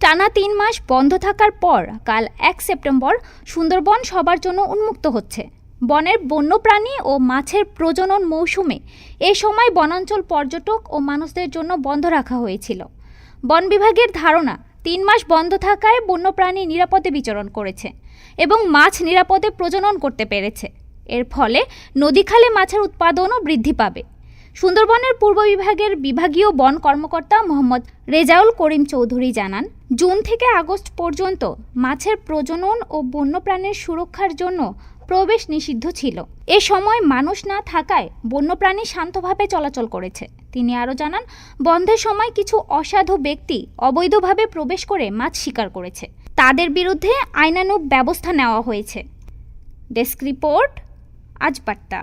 টানা তিন মাস বন্ধ থাকার পর কাল এক সেপ্টেম্বর সুন্দরবন সবার জন্য উন্মুক্ত হচ্ছে। বনের বন্যপ্রাণী ও মাছের প্রজনন মৌসুমে এ সময় বনাঞ্চল পর্যটক ও মানুষদের জন্য বন্ধ রাখা হয়েছিল। বন বিভাগের ধারণা, তিন মাস বন্ধ থাকায় বন্যপ্রাণী নিরাপদে বিচরণ করেছে এবং মাছ নিরাপদে প্রজনন করতে পেরেছে। এর ফলে নদীখালে মাছের উৎপাদনও বৃদ্ধি পাবে। সুন্দরবনের পূর্ব বিভাগের বিভাগীয় বন কর্মকর্তা মোহাম্মদ রেজাউল করিম চৌধুরী জানান জুন থেকে আগস্ট পর্যন্ত মাছের প্রজনন ও বন্যপ্রাণীর সুরক্ষার জন্য প্রবেশ নিষিদ্ধ ছিল। এ সময় মানুষ না থাকায় বন্যপ্রাণী শান্তভাবে চলাচল করেছে। তিনি আরও জানান, বন্ধের সময় কিছু অসাধু ব্যক্তি অবৈধভাবে প্রবেশ করে মাছ শিকার করেছে। তাদের বিরুদ্ধে আইনানুগ ব্যবস্থা নেওয়া হয়েছে। ডেস্ক রিপোর্ট আজ বার্তা